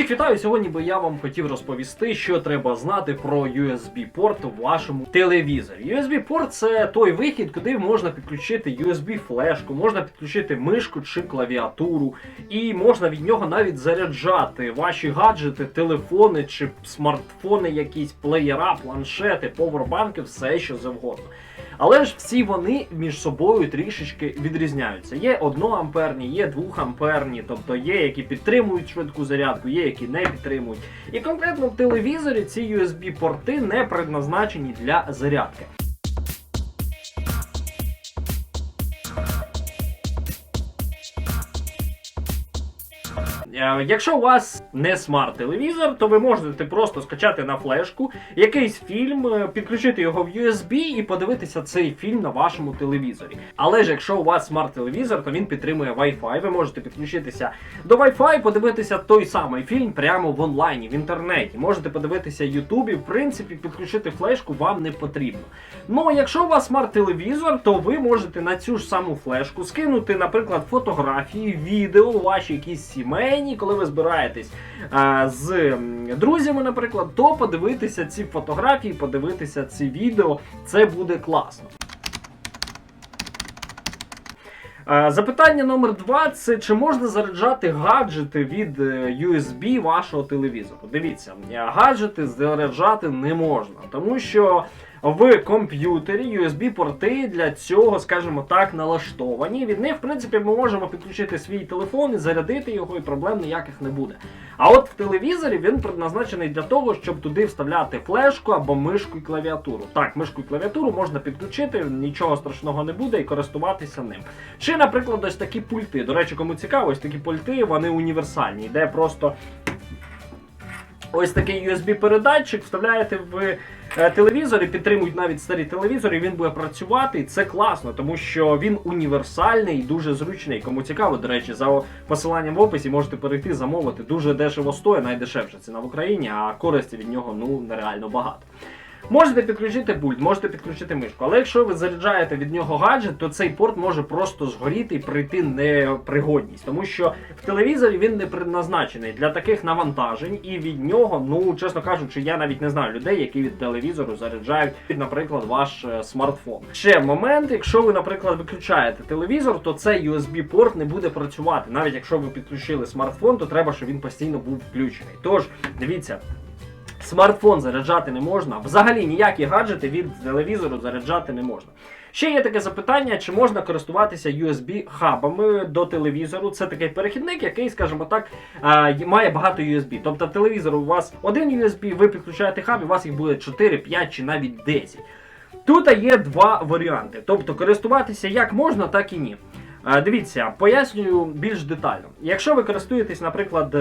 Всіх вітаю! Сьогодні би я вам хотів розповісти, що треба знати про USB-порт у вашому телевізорі. USB-порт це той вихід, куди можна підключити USB-флешку, можна підключити мишку чи клавіатуру, і можна від нього навіть заряджати ваші гаджети, телефони чи смартфони, якісь плеєра, планшети, повербанки, все що завгодно. Але ж всі вони між собою трішечки відрізняються. Є 1 амперні, є 2 амперні, тобто є які підтримують швидку зарядку, є які не підтримують. І конкретно в телевізорі ці USB-порти не предназначені для зарядки. Якщо у вас не смарт-телевізор, то ви можете просто скачати на флешку якийсь фільм, е, підключити його в USB і подивитися цей фільм на вашому телевізорі. Але ж якщо у вас смарт-телевізор, то він підтримує Wi-Fi. Ви можете підключитися до Wi-Fi, подивитися той самий фільм прямо в онлайні, в інтернеті. Можете подивитися YouTube, і в принципі підключити флешку вам не потрібно. Ну, якщо у вас смарт-телевізор, то ви можете на цю ж саму флешку скинути, наприклад, фотографії, відео, ваші якісь сімейні, коли ви збираєтесь а, з друзями, наприклад, то подивитися ці фотографії, подивитися ці відео, це буде класно. Запитання номер два це чи можна заряджати гаджети від е, USB вашого телевізору? Дивіться, гаджети заряджати не можна, тому що в комп'ютері USB-порти для цього, скажімо так, налаштовані. Від них, в принципі, ми можемо підключити свій телефон і зарядити його, і проблем ніяких не буде. А от в телевізорі він предназначений для того, щоб туди вставляти флешку або мишку і клавіатуру. Так, мишку і клавіатуру можна підключити, нічого страшного не буде і користуватися ним. Чи, наприклад, ось такі пульти. До речі, кому цікаво, ось такі пульти, вони універсальні, де просто. Ось такий USB-передатчик вставляєте в е, телевізор і підтримують навіть старі телевізори, він буде працювати. І це класно, тому що він універсальний і дуже зручний. Кому цікаво, до речі, за посиланням в описі можете перейти замовити. Дуже дешево стоїть, найдешевша ціна в Україні, а користі від нього ну нереально багато. Можете підключити пульт, можете підключити мишку, але якщо ви заряджаєте від нього гаджет, то цей порт може просто згоріти і прийти непригодність, тому що в телевізорі він не предназначений для таких навантажень, і від нього, ну чесно кажучи, я навіть не знаю людей, які від телевізору заряджають, наприклад, ваш е, смартфон. Ще момент, якщо ви, наприклад, виключаєте телевізор, то цей USB-порт не буде працювати. Навіть якщо ви підключили смартфон, то треба, щоб він постійно був включений. Тож дивіться. Смартфон заряджати не можна. Взагалі ніякі гаджети від телевізору заряджати не можна. Ще є таке запитання, чи можна користуватися USB-хабами до телевізору. Це такий перехідник, який, скажімо так, е, має багато USB. Тобто в телевізору у вас один USB, ви підключаєте хаб, і у вас їх буде 4, 5 чи навіть 10. Тут є два варіанти. Тобто користуватися як можна, так і ні. Е, Дивіться, пояснюю більш детально. Якщо ви користуєтесь, наприклад.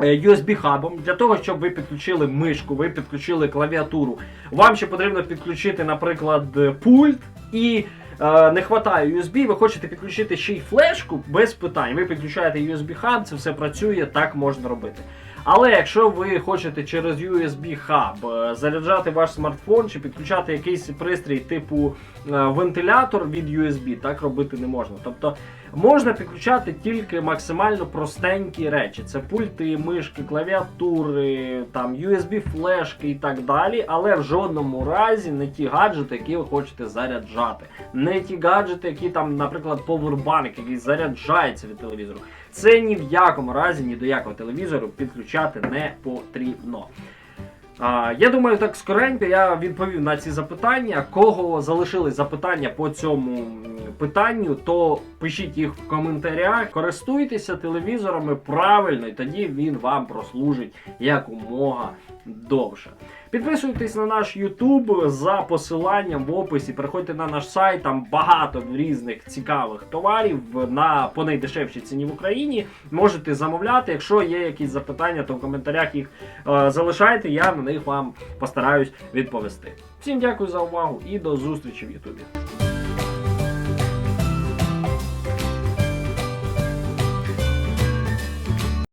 Е, USB-хабом для того, щоб ви підключили мишку, ви підключили клавіатуру. Вам ще потрібно підключити, наприклад, пульт і. е, Не вистачає USB, ви хочете підключити ще й флешку без питань. Ви підключаєте USB-хаб, це все працює, так можна робити. Але якщо ви хочете через USB-хаб е, заряджати ваш смартфон чи підключати якийсь пристрій типу е, вентилятор від USB, так робити не можна. Тобто можна підключати тільки максимально простенькі речі: це пульти, мишки, клавіатури, там USB-флешки і так далі. Але в жодному разі не ті гаджети, які ви хочете заряджати. Не ті гаджети, які там, наприклад, повербанк, який заряджається від телевізору. Це ні в якому разі ні до якого телевізору підключати не потрібно. А, я думаю, так скоренько я відповів на ці запитання. Кого залишились запитання по цьому питанню, то пишіть їх в коментарях. Користуйтеся телевізорами правильно, і тоді він вам прослужить якомога довше. Підписуйтесь на наш YouTube за посиланням в описі. Переходьте на наш сайт, там багато різних цікавих товарів на по найдешевшій ціні в Україні. Можете замовляти. Якщо є якісь запитання, то в коментарях їх е, залишайте. Я на них вам постараюсь відповісти. Всім дякую за увагу і до зустрічі в Ютубі.